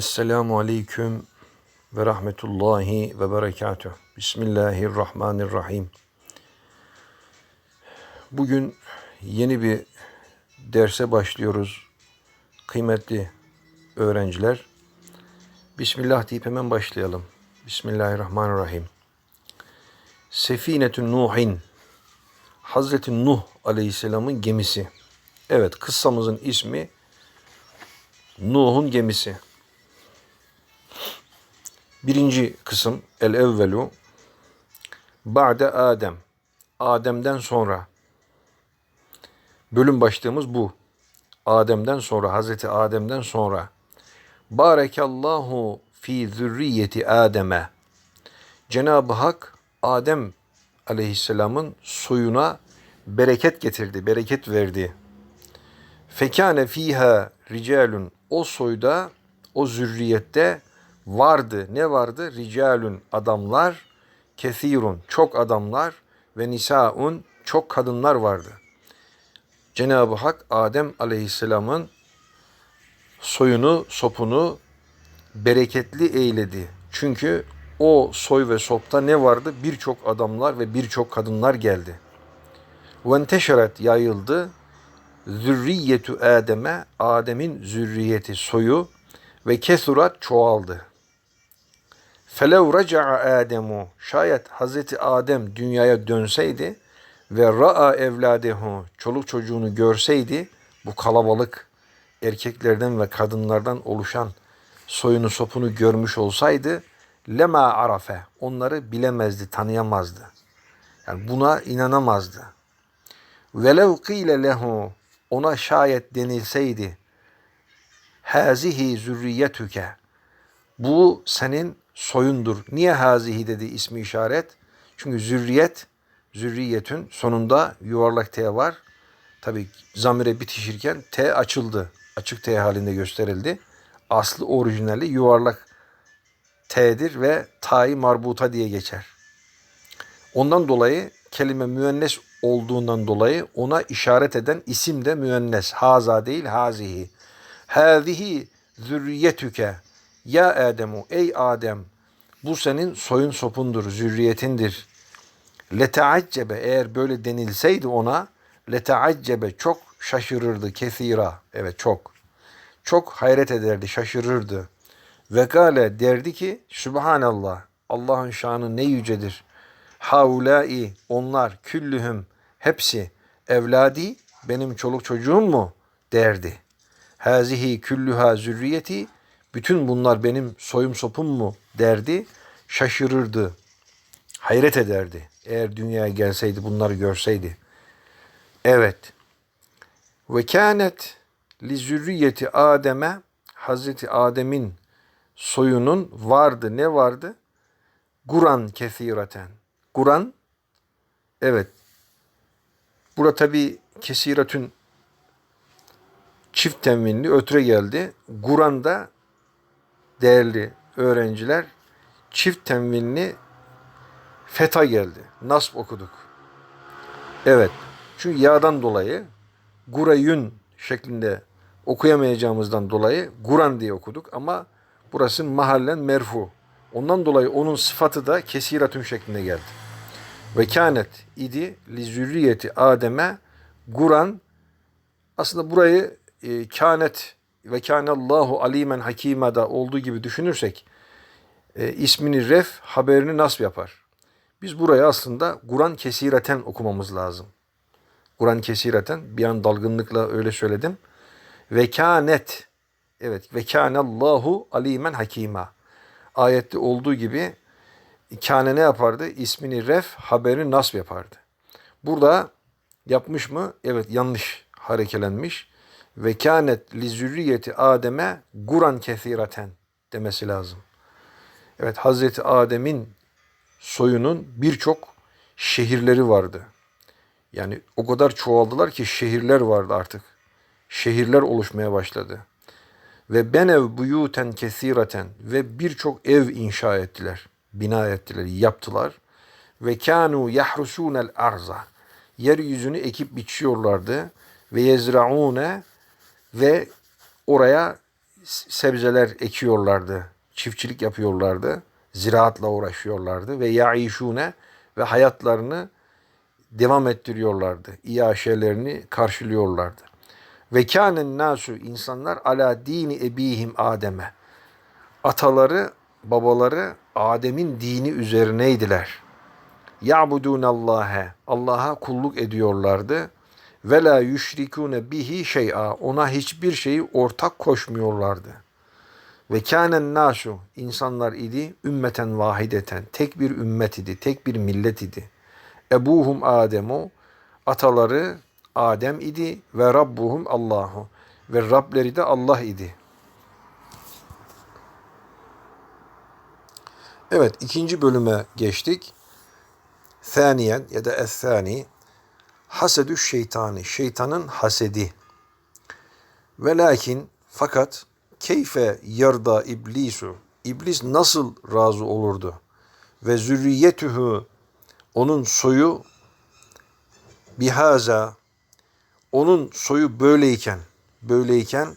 Esselamu Aleyküm ve Rahmetullahi ve Berekatuhu. Bismillahirrahmanirrahim. Bugün yeni bir derse başlıyoruz. Kıymetli öğrenciler. Bismillah deyip hemen başlayalım. Bismillahirrahmanirrahim. Sefinetün Nuhin. Hazreti Nuh Aleyhisselam'ın gemisi. Evet kıssamızın ismi Nuh'un gemisi. Birinci kısım el evvelu ba'de Adem. Adem'den sonra. Bölüm başlığımız bu. Adem'den sonra, Hazreti Adem'den sonra. Barekallahu fi zürriyeti Adem'e. Cenab-ı Hak Adem aleyhisselamın soyuna bereket getirdi, bereket verdi. Fekane fiha ricalun. O soyda, o zürriyette vardı. Ne vardı? Ricalun adamlar, kesirun çok adamlar ve nisaun çok kadınlar vardı. Cenab-ı Hak Adem Aleyhisselam'ın soyunu, sopunu bereketli eyledi. Çünkü o soy ve sopta ne vardı? Birçok adamlar ve birçok kadınlar geldi. Venteşeret yayıldı. Zürriyetu Adem'e, Adem'in zürriyeti soyu ve kesurat çoğaldı. Felev raca'a Ademu şayet Hazreti Adem dünyaya dönseydi ve ra'a evladehu çoluk çocuğunu görseydi bu kalabalık erkeklerden ve kadınlardan oluşan soyunu sopunu görmüş olsaydı lema arafe onları bilemezdi, tanıyamazdı. Yani buna inanamazdı. Velev kıyle lehu ona şayet denilseydi hazihi zürriyetüke bu senin soyundur. Niye hazihi dedi ismi işaret? Çünkü zürriyet, zürriyetün sonunda yuvarlak T var. Tabi zamire bitişirken T açıldı. Açık T halinde gösterildi. Aslı orijinali yuvarlak T'dir ve ta'yı marbuta diye geçer. Ondan dolayı kelime müennes olduğundan dolayı ona işaret eden isim de müennes. Haza değil hazihi. Hazihi zürriyetüke. Ya Ademu ey Adem bu senin soyun sopundur, zürriyetindir. Leteaccebe eğer böyle denilseydi ona leteaccebe çok şaşırırdı kesira. Evet çok. Çok hayret ederdi, şaşırırdı. Ve gale derdi ki Subhanallah Allah'ın şanı ne yücedir. Haulai onlar küllühüm hepsi evladi benim çoluk çocuğum mu derdi. Hazihi küllüha zürriyeti bütün bunlar benim soyum sopum mu derdi. Şaşırırdı. Hayret ederdi. Eğer dünyaya gelseydi bunları görseydi. Evet. Ve kânet li zürriyeti Adem'e Hazreti Adem'in soyunun vardı. Ne vardı? Guran kesiraten. Guran evet. Burada tabi kesiratün çift teminli ötüre geldi. Guran da değerli öğrenciler çift tenvinli feta geldi. Nasp okuduk. Evet. Çünkü yağdan dolayı gurayün şeklinde okuyamayacağımızdan dolayı Guran diye okuduk ama burası mahallen merfu. Ondan dolayı onun sıfatı da kesiratün şeklinde geldi. Ve kânet idi li zürriyeti Adem'e Guran aslında burayı e, kânet ve kânallahu alimen hakîme da olduğu gibi düşünürsek e, ismini ref haberini nasıl yapar? Biz burayı aslında Kur'an kesireten okumamız lazım. Kur'an kesireten bir an dalgınlıkla öyle söyledim. Vekanet evet vekanallahu alimen hakima. Ayette olduğu gibi kâne ne yapardı? İsmini ref haberini nasıl yapardı. Burada yapmış mı? Evet yanlış harekelenmiş. Ve kânet li zürriyeti Adem'e guran kesireten demesi lazım. Evet Hazreti Adem'in soyunun birçok şehirleri vardı. Yani o kadar çoğaldılar ki şehirler vardı artık. Şehirler oluşmaya başladı. Ve benev buyuten kesireten ve birçok ev inşa ettiler. Bina ettiler, yaptılar. Ve kanu yahrusunel arza. Yeryüzünü ekip biçiyorlardı. Ve yezraune ve oraya sebzeler ekiyorlardı. Çiftçilik yapıyorlardı. Ziraatla uğraşıyorlardı ve yaişune ve hayatlarını devam ettiriyorlardı. İyaşelerini karşılıyorlardı. Ve kânen nasu insanlar ala dini ebihim Adem'e. Ataları, babaları Adem'in dini üzerineydiler. Ya'budun Allah'e. Allah'a kulluk ediyorlardı. Ve la yüşrikune bihi şey'a. Ona hiçbir şeyi ortak koşmuyorlardı. Ve kânen nasu insanlar idi ümmeten vahideten. Tek bir ümmet idi, tek bir millet idi. Ebuhum Ademu ataları Adem idi ve Rabbuhum Allahu ve Rableri de Allah idi. Evet ikinci bölüme geçtik. Thaniyen ya da ethani hasedü şeytani şeytanın hasedi. Ve lakin fakat keyfe yarda iblisu iblis nasıl razı olurdu ve zürriyetühü onun soyu bihaza onun soyu böyleyken böyleyken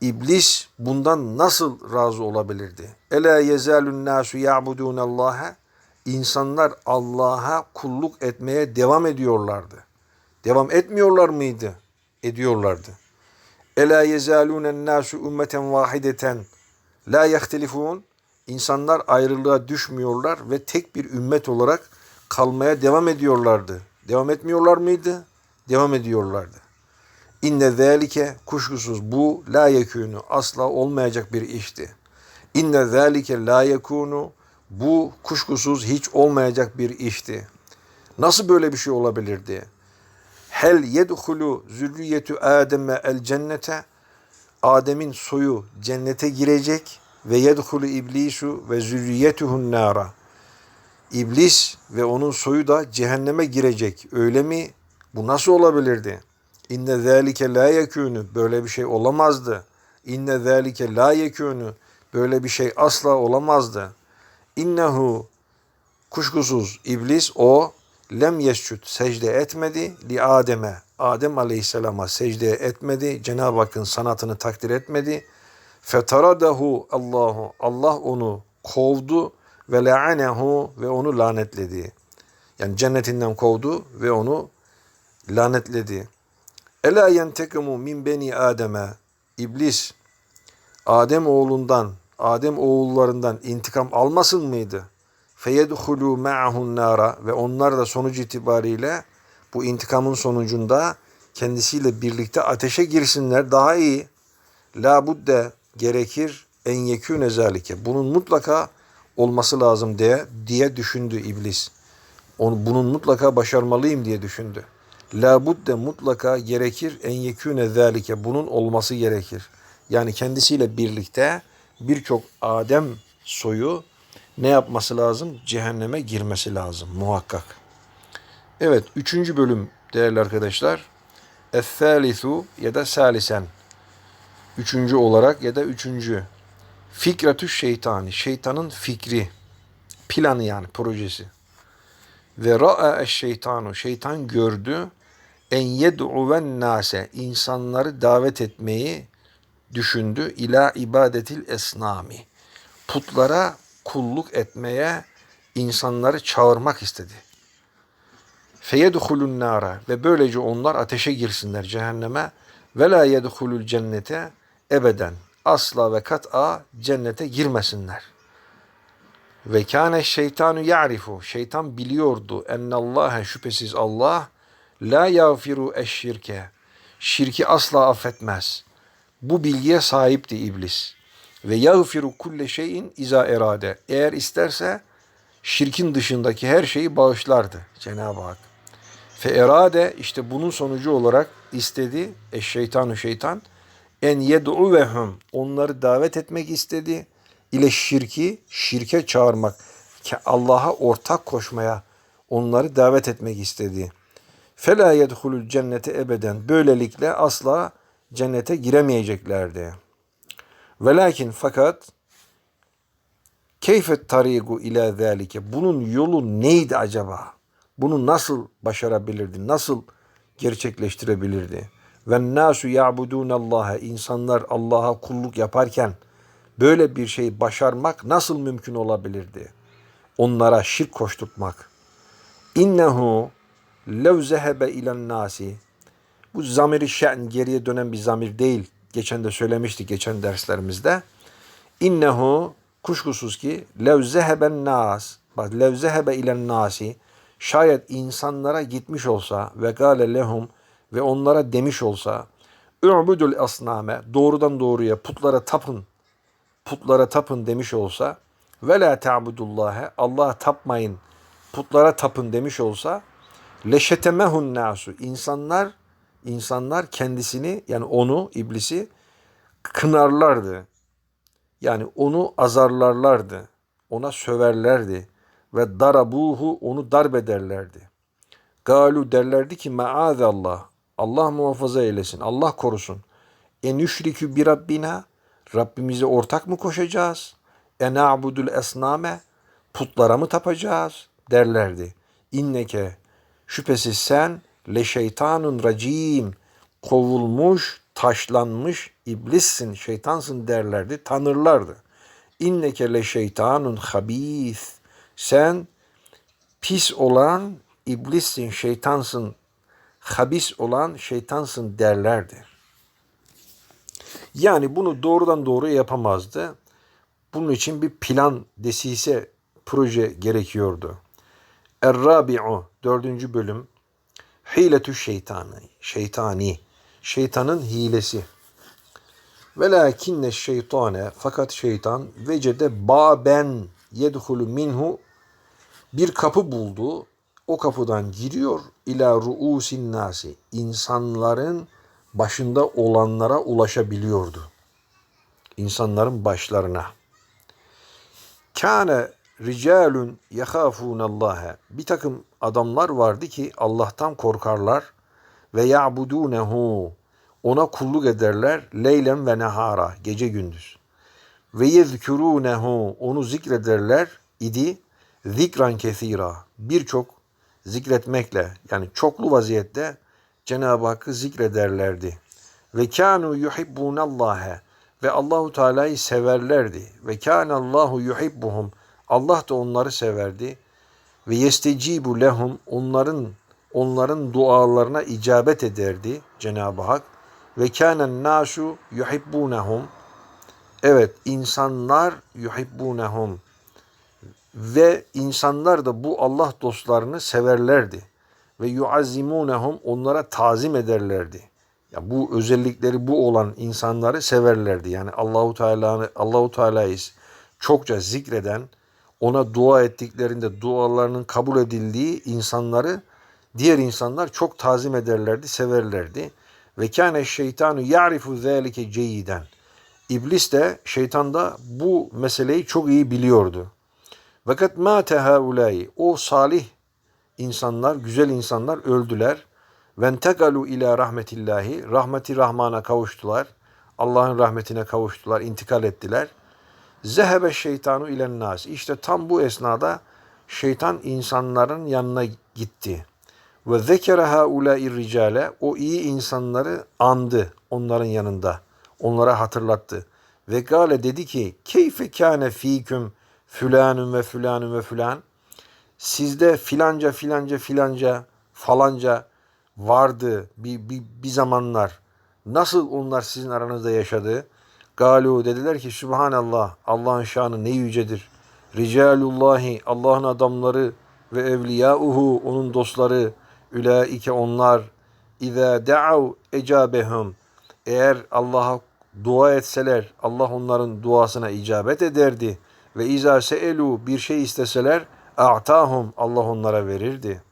iblis bundan nasıl razı olabilirdi? Ela yezalun nasu ya'budun Allah'a insanlar Allah'a kulluk etmeye devam ediyorlardı. Devam etmiyorlar mıydı? Ediyorlardı. Ela yezalunen nasu ümmeten vahideten la yahtelifun İnsanlar ayrılığa düşmüyorlar ve tek bir ümmet olarak kalmaya devam ediyorlardı. Devam etmiyorlar mıydı? Devam ediyorlardı. İnne zâlike kuşkusuz bu la yekûnu asla olmayacak bir işti. İnne zâlike la yekûnu bu kuşkusuz hiç olmayacak bir işti. Nasıl böyle bir şey olabilirdi? Hel yedhulu zürriyetü Adem'e el cennete Adem'in soyu cennete girecek ve yedhulu iblisu ve zürriyetuhun nara. İblis ve onun soyu da cehenneme girecek. Öyle mi? Bu nasıl olabilirdi? İnne zâlike la yekûnü. Böyle bir şey olamazdı. İnne zâlike la yekûnü. Böyle bir şey asla olamazdı. İnnehu kuşkusuz iblis o lem yescud secde etmedi li Adem'e. Adem Aleyhisselam'a secde etmedi. Cenab-ı Hakk'ın sanatını takdir etmedi. Fetaradahu Allahu. Allah onu kovdu ve la'anehu ve onu lanetledi. Yani cennetinden kovdu ve onu lanetledi. Ela yentekimu min beni Adem'e. İblis Adem oğlundan, Adem oğullarından intikam almasın mıydı? Feyedhulu ma'ahun nara ve onlar da sonuç itibariyle bu intikamın sonucunda kendisiyle birlikte ateşe girsinler daha iyi. La budde gerekir en yekûne zalike. Bunun mutlaka olması lazım diye diye düşündü iblis. Onu bunun mutlaka başarmalıyım diye düşündü. La budde mutlaka gerekir en yekûne zalike. Bunun olması gerekir. Yani kendisiyle birlikte birçok Adem soyu ne yapması lazım? Cehenneme girmesi lazım muhakkak. Evet, üçüncü bölüm değerli arkadaşlar. Es-salisu ya da salisen. Üçüncü olarak ya da üçüncü. Fikretü şeytani. Şeytanın fikri. Planı yani projesi. Ve ra'a şeytanu. Şeytan gördü. En yed'uven nase. insanları davet etmeyi düşündü. İla ibadetil esnami. Putlara kulluk etmeye insanları çağırmak istedi. Feyedhulun nara ve böylece onlar ateşe girsinler cehenneme ve la yedhulul cennete ebeden asla ve kat'a cennete girmesinler. Ve kâne şeytanu ya'rifu şeytan biliyordu ennallâhe şüphesiz Allah la yağfiru eşşirke şirki asla affetmez. Bu bilgiye sahipti iblis. Ve yağfiru kulle şeyin iza erade. Eğer isterse şirkin dışındaki her şeyi bağışlardı Cenab-ı Hak. Fe erade işte bunun sonucu olarak istedi eşşeytanu şeytan en yed'u ve hum onları davet etmek istedi ile şirki şirke çağırmak Allah'a ortak koşmaya onları davet etmek istedi. Fela yedhulul cennete ebeden böylelikle asla cennete giremeyeceklerdi. Velakin fakat keyfet tarigu ila zalike bunun yolu neydi acaba? Bunu nasıl başarabilirdi? Nasıl gerçekleştirebilirdi? Ve nasu ya'budunallaha insanlar Allah'a kulluk yaparken böyle bir şey başarmak nasıl mümkün olabilirdi? Onlara şirk koşturtmak. İnnehu lev zehebe ilen nasi bu zamiri şen geriye dönen bir zamir değil. Geçen de söylemiştik geçen derslerimizde. İnnehu kuşkusuz ki lev zeheben nas. Bak lev zehebe ilen nasi. Şayet insanlara gitmiş olsa ve gale lehum ve onlara demiş olsa Ü'budul asname doğrudan doğruya putlara tapın putlara tapın demiş olsa ve la ta'budullahe Allah'a tapmayın putlara tapın demiş olsa leşetemehun nasu insanlar insanlar kendisini yani onu iblisi kınarlardı. Yani onu azarlarlardı. Ona söverlerdi ve darabuhu onu darbederlerdi. Galu derlerdi ki maazallah Allah muhafaza eylesin. Allah korusun. En yüşrikü bir Rabbina Rabbimize ortak mı koşacağız? E na'budul esname putlara mı tapacağız? derlerdi. İnneke şüphesiz sen le şeytanun racim kovulmuş, taşlanmış iblissin, şeytansın derlerdi, tanırlardı. İnneke le şeytanun habis. Sen pis olan iblissin, şeytansın, habis olan şeytansın derlerdi. Yani bunu doğrudan doğruya yapamazdı. Bunun için bir plan, desise, proje gerekiyordu. Er-Rabi'u, dördüncü bölüm. Hiletü şeytanı, şeytani, şeytanın hilesi. Velakinne şeytane, fakat şeytan vecede baben yedhulu minhu bir kapı buldu. O kapıdan giriyor ila ruusin nasi. insanların başında olanlara ulaşabiliyordu. İnsanların başlarına. Kâne ricalun yahâfûnallâhe. Bir takım adamlar vardı ki Allah'tan korkarlar ve ya'budunehu. Ona kulluk ederler leylen ve nehara gece gündüz. Ve yezkurunehu onu zikrederler idi zikran kesira birçok zikretmekle yani çoklu vaziyette Cenab-ı Hakk'ı zikrederlerdi. Ve kanu yuhibbunallaha ve Allahu Teala'yı severlerdi. Ve Allahu yuhibbuhum Allah da onları severdi. Ve yestecibu lehum onların onların dualarına icabet ederdi Cenab-ı Hak. Ve kânen nasu yuhibbunehum Evet insanlar yuhibbunehum ve insanlar da bu Allah dostlarını severlerdi ve yuazzimunehum onlara tazim ederlerdi. Ya bu özellikleri bu olan insanları severlerdi. Yani Allahu Teala Allahu Teala'yı çokça zikreden, ona dua ettiklerinde dualarının kabul edildiği insanları diğer insanlar çok tazim ederlerdi, severlerdi. Ve kâne şeytanu ya'rifu zâlike ceyiden. İblis de şeytan da bu meseleyi çok iyi biliyordu. Fakat ma tehaulai o salih insanlar, güzel insanlar öldüler. Ventekalu ila rahmetillahi rahmeti rahmana kavuştular. Allah'ın rahmetine kavuştular, intikal ettiler. Zehebe şeytanu ilen nas. İşte tam bu esnada şeytan insanların yanına gitti. Ve zekere haulâi ricale o iyi insanları andı onların yanında. Onlara hatırlattı. Ve gale dedi ki keyfe kâne fîküm fülanun ve fülanun ve fülan. Sizde filanca filanca filanca falanca vardı bir, bir, bir zamanlar. Nasıl onlar sizin aranızda yaşadı? Galu dediler ki Subhanallah Allah'ın şanı ne yücedir. Ricalullahi Allah'ın adamları ve evliyauhu onun dostları Ülaike onlar İza da'av ecabehum eğer Allah'a dua etseler Allah onların duasına icabet ederdi ve iza seelu bir şey isteseler a'tahum Allah onlara verirdi.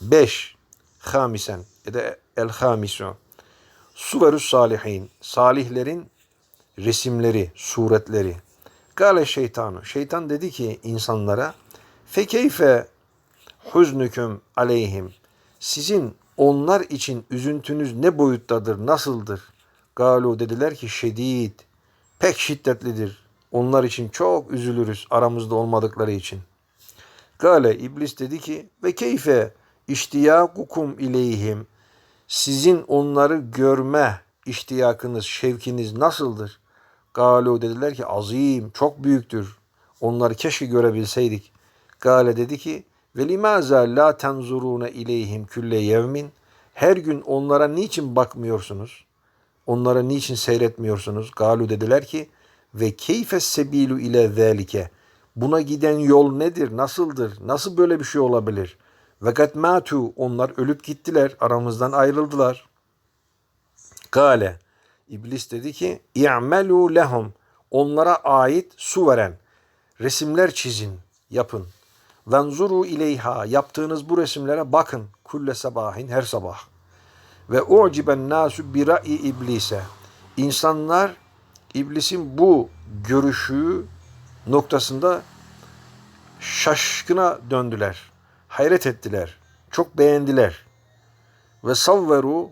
5. Hamisen ya da el hamisu Suverus salihin salihlerin resimleri, suretleri. Gale şeytanu. Şeytan dedi ki insanlara fekeyfe huznüküm aleyhim. Sizin onlar için üzüntünüz ne boyuttadır, nasıldır? Galu dediler ki şedid, pek şiddetlidir. Onlar için çok üzülürüz aramızda olmadıkları için. Gale iblis dedi ki ve keyfe iştiyakukum ileyhim. Sizin onları görme iştiyakınız, şevkiniz nasıldır? Galu dediler ki azim, çok büyüktür. Onları keşke görebilseydik. Gale dedi ki ve limaza la tenzurune ileyhim külle yevmin her gün onlara niçin bakmıyorsunuz? Onlara niçin seyretmiyorsunuz? Galu dediler ki ve keyfe sebilu ile zelike. Buna giden yol nedir? Nasıldır? Nasıl böyle bir şey olabilir? Ve kat matu onlar ölüp gittiler. Aramızdan ayrıldılar. Gale İblis dedi ki i'melu lehum onlara ait su veren resimler çizin, yapın. Venzuru ileyha yaptığınız bu resimlere bakın. Kulle sabahin her sabah. Ve u'ciben nasu bi ra'i iblise. İnsanlar iblisin bu görüşü noktasında şaşkına döndüler. Hayret ettiler. Çok beğendiler. Ve savveru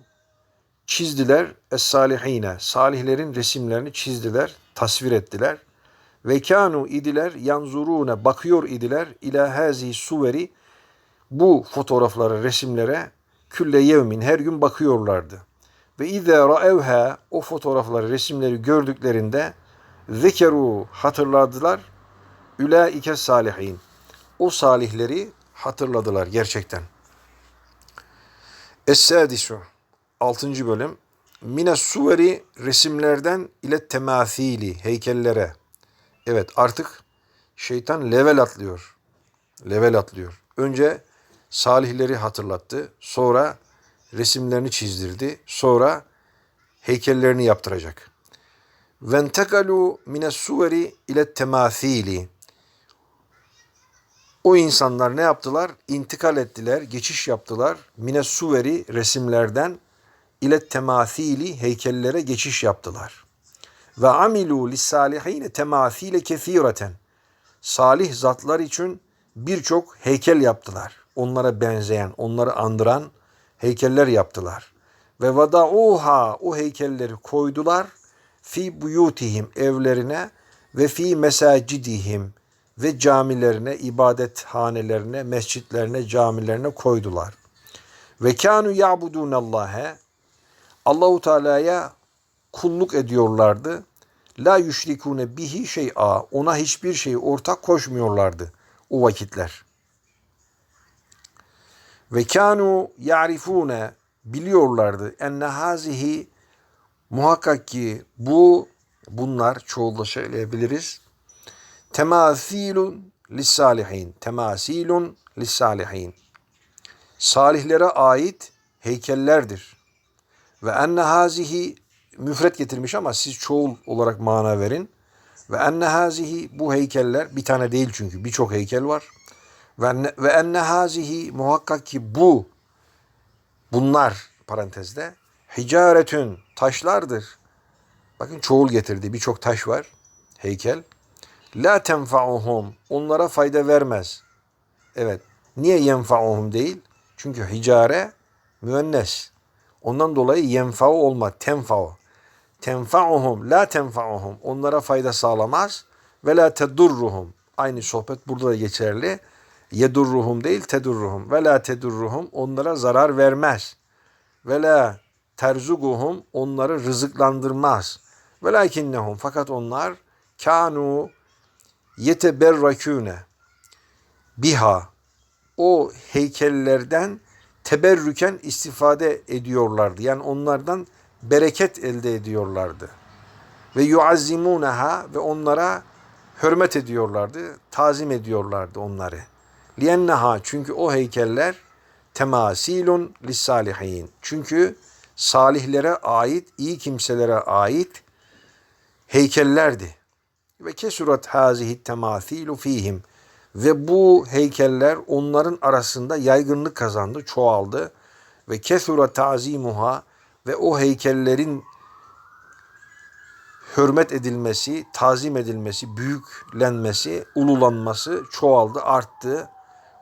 çizdiler es-salihine. Salihlerin resimlerini çizdiler, tasvir ettiler. Ve kanu idiler yanzurune bakıyor idiler ila hazi suveri bu fotoğraflara, resimlere külle yevmin her gün bakıyorlardı. Ve izâ ra'evha o fotoğrafları, resimleri gördüklerinde zekeru hatırladılar. Ülaike salihin. O salihleri hatırladılar gerçekten. Es-sadisu 6. bölüm Mine suveri resimlerden ile temathili heykellere. Evet artık şeytan level atlıyor. Level atlıyor. Önce salihleri hatırlattı. Sonra resimlerini çizdirdi. Sonra heykellerini yaptıracak. Ventekalu mine suveri ile temathili. O insanlar ne yaptılar? İntikal ettiler, geçiş yaptılar. Mine suveri resimlerden ile temathili heykellere geçiş yaptılar. Ve amilu lissalihine temathile kethireten. Salih zatlar için birçok heykel yaptılar. Onlara benzeyen, onları andıran heykeller yaptılar. Ve vadauha o heykelleri koydular fi buyutihim evlerine ve fi mesacidihim ve camilerine, ibadethanelerine, mescitlerine, camilerine koydular. Ve kanu ya'budunallâhe Allahu Teala'ya kulluk ediyorlardı. La yüşrikune bihi şey'a. Ona hiçbir şey ortak koşmuyorlardı o vakitler. Ve kanu ya'rifune biliyorlardı enne hazihi muhakkak ki bu bunlar çoğulda söyleyebiliriz. Temasilun lissalihin. Temasilun lissalihin. Salihlere ait heykellerdir. Ve enne hazihi müfret getirmiş ama siz çoğul olarak mana verin. Ve enne hazihi bu heykeller bir tane değil çünkü birçok heykel var. Ve ve enne hazihi muhakkak ki bu bunlar parantezde hicaretün taşlardır. Bakın çoğul getirdi birçok taş var heykel. La tenfa'uhum onlara fayda vermez. Evet. Niye yenfa'uhum değil? Çünkü hicare müennes. Ondan dolayı yenfa'u olma, tenfa'u. Tenfa'uhum, la tenfa'uhum. Onlara fayda sağlamaz. Ve la tedurruhum. Aynı sohbet burada da geçerli. Yedurruhum değil, tedurruhum. Ve la tedurruhum. Onlara zarar vermez. Ve la terzuguhum. Onları rızıklandırmaz. Ve lakinnehum. Fakat onlar kanu yeteberrakune biha o heykellerden teberrüken istifade ediyorlardı. Yani onlardan bereket elde ediyorlardı. Ve yuazzimunaha ve onlara hürmet ediyorlardı, tazim ediyorlardı onları. Lienneha çünkü o heykeller temasilun lissalihin. Çünkü salihlere ait, iyi kimselere ait heykellerdi. Ve kesurat hazihi temasilu fihim. Ve bu heykeller onların arasında yaygınlık kazandı, çoğaldı. Ve kesura tazimuha ve o heykellerin hürmet edilmesi, tazim edilmesi, büyüklenmesi, ululanması çoğaldı, arttı.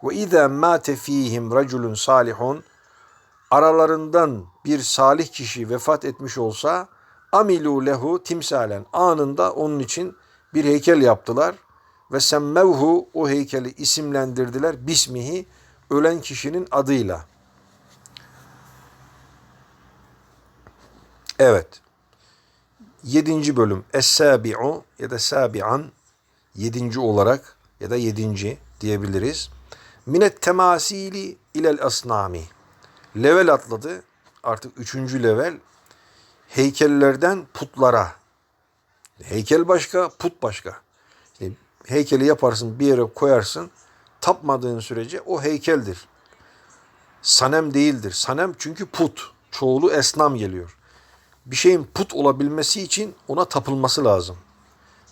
Ve izâ mâte fîhim raculun salihun aralarından bir salih kişi vefat etmiş olsa amilu lehu timsalen anında onun için bir heykel yaptılar ve semmevhu o heykeli isimlendirdiler bismihi ölen kişinin adıyla. Evet. Yedinci bölüm. Es-sabi'u ya da sabi'an yedinci olarak ya da yedinci diyebiliriz. Minet temasili ilel asnami. Level atladı. Artık üçüncü level. Heykellerden putlara. Heykel başka, put başka. İşte heykeli yaparsın, bir yere koyarsın. Tapmadığın sürece o heykeldir. Sanem değildir. Sanem çünkü put. Çoğulu esnam geliyor. Bir şeyin put olabilmesi için ona tapılması lazım.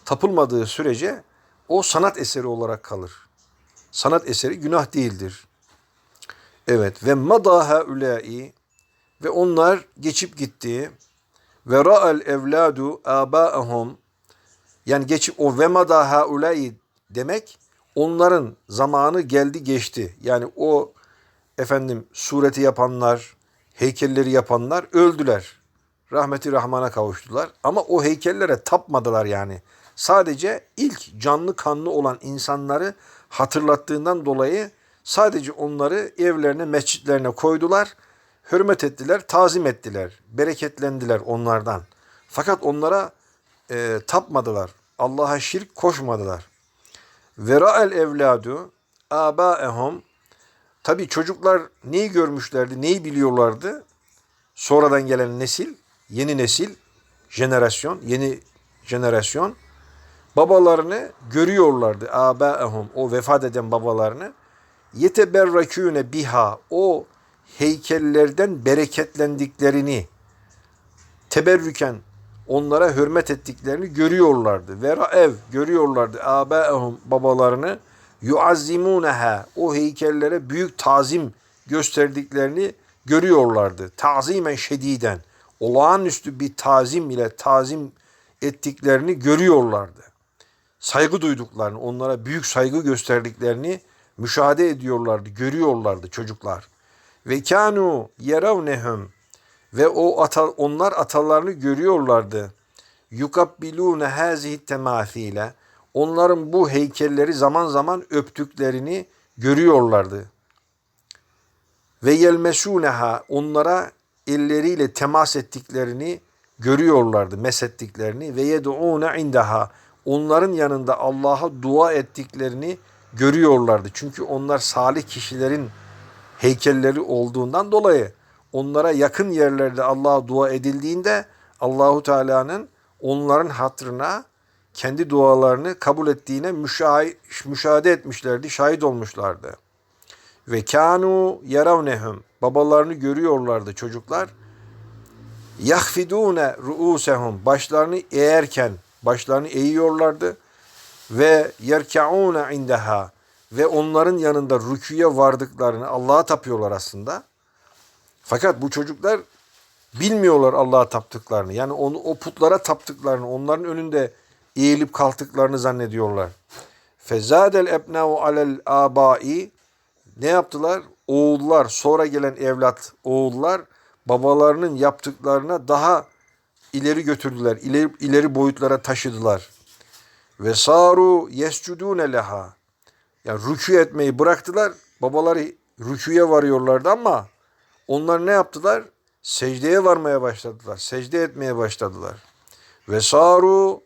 Tapılmadığı sürece o sanat eseri olarak kalır. Sanat eseri günah değildir. Evet ve mada haulai ve onlar geçip gitti. Ve ra'al evladu abaahum yani geçip o ve mada haulai demek onların zamanı geldi geçti. Yani o efendim sureti yapanlar, heykelleri yapanlar öldüler. Rahmeti Rahman'a kavuştular. Ama o heykellere tapmadılar yani. Sadece ilk canlı kanlı olan insanları hatırlattığından dolayı sadece onları evlerine, mescitlerine koydular. Hürmet ettiler, tazim ettiler. Bereketlendiler onlardan. Fakat onlara e, tapmadılar. Allah'a şirk koşmadılar. Vera'el evladu abaehum Tabii çocuklar neyi görmüşlerdi, neyi biliyorlardı? Sonradan gelen nesil, yeni nesil, jenerasyon, yeni jenerasyon babalarını görüyorlardı. Abaehum o vefat eden babalarını yeteberrakûne biha o heykellerden bereketlendiklerini teberrüken onlara hürmet ettiklerini görüyorlardı. Vera ev görüyorlardı. Abaehum babalarını yuazzimuneha o heykellere büyük tazim gösterdiklerini görüyorlardı. Tazimen şediden olağanüstü bir tazim ile tazim ettiklerini görüyorlardı. Saygı duyduklarını, onlara büyük saygı gösterdiklerini müşahede ediyorlardı, görüyorlardı çocuklar. Ve kanu yeravnehum ve o ata, onlar atalarını görüyorlardı. Yukabbilune hazihi temafile onların bu heykelleri zaman zaman öptüklerini görüyorlardı. Ve yelmesuneha onlara elleriyle temas ettiklerini görüyorlardı, mesettiklerini ve yed'ûne indaha onların yanında Allah'a dua ettiklerini görüyorlardı. Çünkü onlar salih kişilerin heykelleri olduğundan dolayı onlara yakın yerlerde Allah'a dua edildiğinde Allahu Teala'nın onların hatırına kendi dualarını kabul ettiğine müşahede etmişlerdi, şahit olmuşlardı. Ve kanu yaravnehum babalarını görüyorlardı çocuklar. Yahfidune ruusehum başlarını eğerken başlarını eğiyorlardı ve yerkaune indaha ve onların yanında rüküye vardıklarını Allah'a tapıyorlar aslında. Fakat bu çocuklar bilmiyorlar Allah'a taptıklarını. Yani onu o putlara taptıklarını, onların önünde eğilip kalktıklarını zannediyorlar. Fezadel ebnau alel abai ne yaptılar? Oğullar, sonra gelen evlat, oğullar babalarının yaptıklarına daha ileri götürdüler. İleri, ileri boyutlara taşıdılar. Ve saru yescudune leha. Yani rükû etmeyi bıraktılar. Babaları rüküye varıyorlardı ama onlar ne yaptılar? Secdeye varmaya başladılar. Secde etmeye başladılar. Ve saru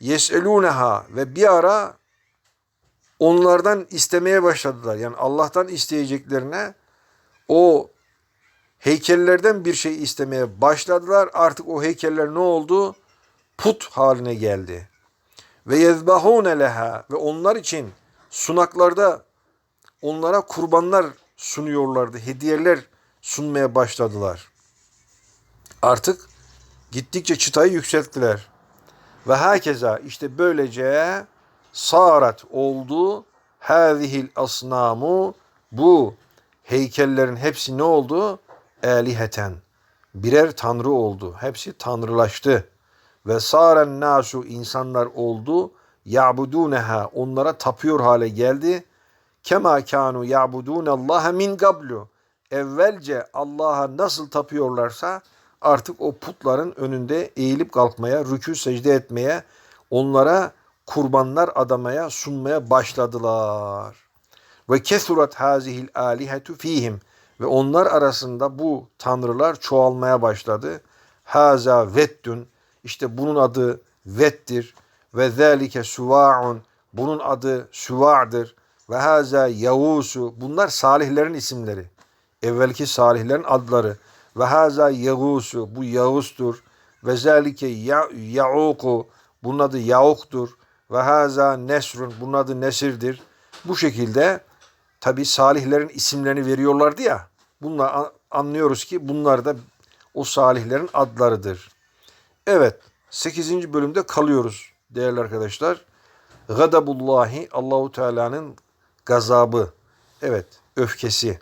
yeseluneha ve bir ara onlardan istemeye başladılar. Yani Allah'tan isteyeceklerine o heykellerden bir şey istemeye başladılar. Artık o heykeller ne oldu? Put haline geldi. Ve yezbahune leha ve onlar için sunaklarda onlara kurbanlar sunuyorlardı. Hediyeler sunmaya başladılar. Artık gittikçe çıtayı yükselttiler. Ve herkese işte böylece sarat oldu hâzihil asnamu bu heykellerin hepsi ne oldu? Eliheten. Birer tanrı oldu. Hepsi tanrılaştı. Ve saren nasu insanlar oldu. Ya'buduneha onlara tapıyor hale geldi. Kema kanu ya'budunallaha min gablu. Evvelce Allah'a nasıl tapıyorlarsa artık o putların önünde eğilip kalkmaya, rükû secde etmeye, onlara kurbanlar adamaya, sunmaya başladılar. Ve kesurat hazihil alihetu fihim ve onlar arasında bu tanrılar çoğalmaya başladı. Haza vettün. İşte bunun adı vettir. Ve zâlike suva'un. Bunun adı suva'dır. Ve haza yavusu. Bunlar salihlerin isimleri. Evvelki salihlerin adları. Ve haza yavusu. Bu Yavuz'dur. Ve zâlike ya, yauku. Bunun adı Yauk'tur. Ve haza nesrun. Bunun adı Nesir'dir. Bu şekilde tabi salihlerin isimlerini veriyorlardı ya. Bunlar an- anlıyoruz ki bunlar da o salihlerin adlarıdır. Evet 8. bölümde kalıyoruz değerli arkadaşlar. Gadabullahi Allahu Teala'nın gazabı. Evet öfkesi.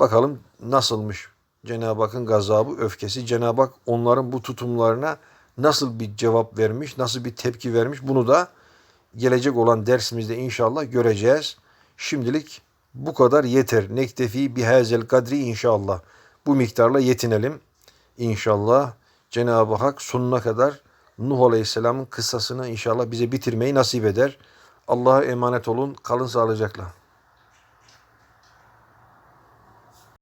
Bakalım nasılmış Cenab-ı Hakk'ın gazabı, öfkesi. Cenab-ı Hak onların bu tutumlarına nasıl bir cevap vermiş, nasıl bir tepki vermiş bunu da gelecek olan dersimizde inşallah göreceğiz. Şimdilik bu kadar yeter. Nektefi bihazel kadri inşallah. Bu miktarla yetinelim. İnşallah Cenab-ı Hak sonuna kadar Nuh Aleyhisselam'ın kıssasını inşallah bize bitirmeyi nasip eder. Allah'a emanet olun. Kalın sağlıcakla.